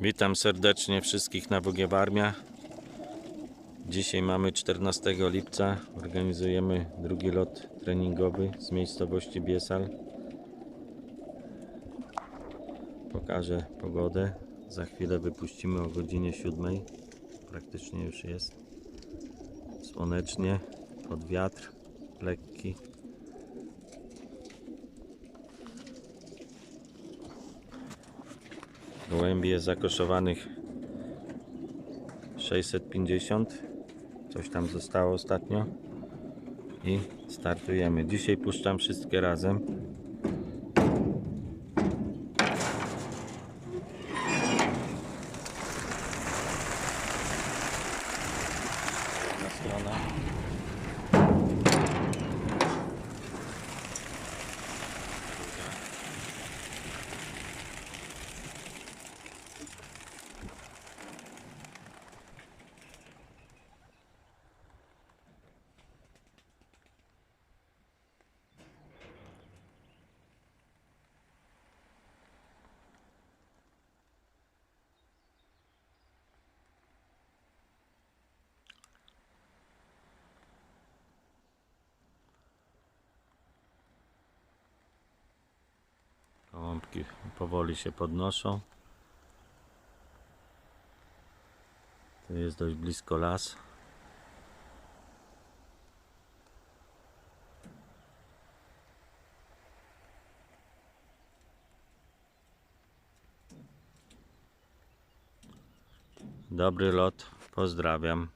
Witam serdecznie wszystkich na WG Warmia. Dzisiaj mamy 14 lipca. Organizujemy drugi lot treningowy z miejscowości Biesal. Pokażę pogodę. Za chwilę wypuścimy o godzinie 7. Praktycznie już jest. Słonecznie, pod wiatr, lekki. Gołębi jest zakoszowanych 650. Coś tam zostało ostatnio. I startujemy. Dzisiaj puszczam wszystkie razem. Jedna strona. Powoli się podnoszą. Tu jest dość blisko las. Dobry lot, pozdrawiam.